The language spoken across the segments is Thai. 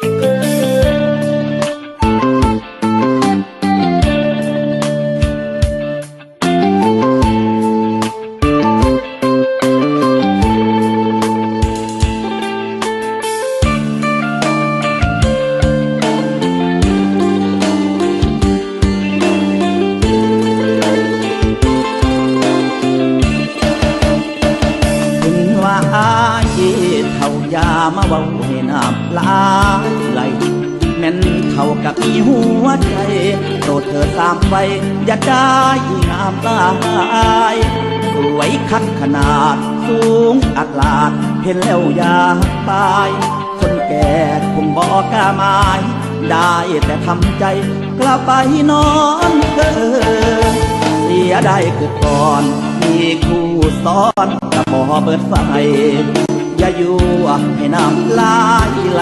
ถึามาเว้าให้น้ำลายไหลแม่นเท่ากับมีหัวใจโปรดเธอสามไว้อย่าได้งามตายสวยคัดขนาดสูงอักลาดเห็นแล้วอยากตายคนแก่คงบอกกล้าไม้ได้แต่ทำใจกลับไปนอนเธอเสียได้เกิดก่อน มีคู่ซ้อนกับพอเบิดไฟ อยู่ให้น้ำลายไหล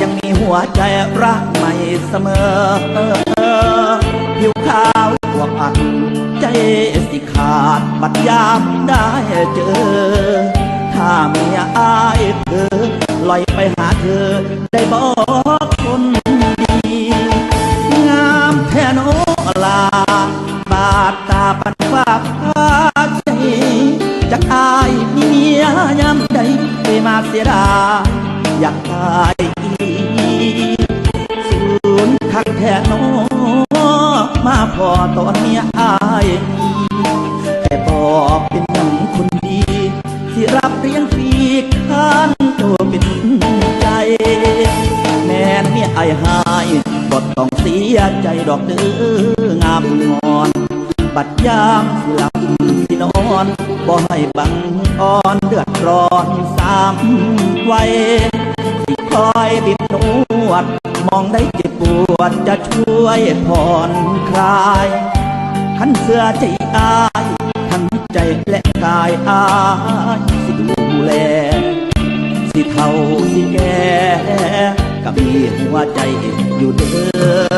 ยังมีหัวใจรักใหม่เสมอ ผิวขาวอวอันใจสิขาดบัดยามได้เจอ ถ้าเมียอายเธอลอยไปหาเธอได้บ อยากตายอีศูนคักแท่โนมาพอตอนเมียอายแต่บอกเป็นหนังคนดีที่รับเลี้ยงฟรีข้านตัวเป็นใจ แม่เมียไอหายบ่ต้องเสียใจดอกเด้องามงอน บัดยามสิหลับสินอนบ่ให้บังอ่อนเดือดร้อนสามไว้สิคอย บิดนวด มองได้เจ็บปวดจะช่วยผ่อนคลายขันเสื้อใจอายทั้งใจและกายอายสิดูแล สิเท่าสิแก่ก็มีหัวใจอยู่เด้อ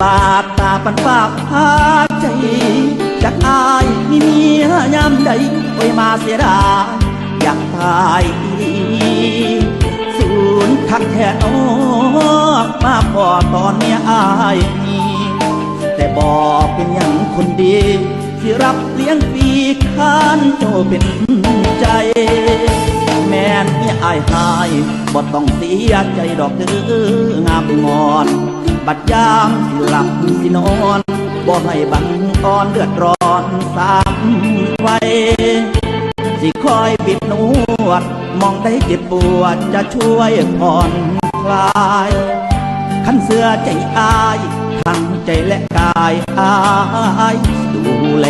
บาดตาปันฟ้าพาใจจากอายมีเมียยามใดโอ้ยมาเสียดายอยากตายอีศูนย์คักแท่โนมาพอตอนเมียอายมีแต่บอกเป็นอย่างคนดีที่รับเลี้ยงฟรีค้านโจเป็นใจ แม่นเมียอายหายบ่ต้องเสียใจดอกเด้องามงอน บัดยามสิหลับสินอนบ่ให้บังอ่อนเดือดร้อนสามไว้สิคอยปิดนวด มองได้เจ็บปวดจะช่วยผ่อนคลายขันเสื้อใจอายทั้งใจและกายอายดูแล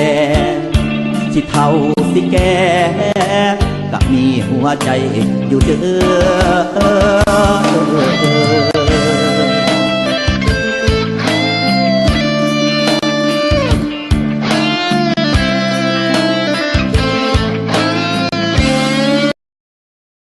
สิเท่าสิแก่ก็มีหัวใจอยู่เด้อ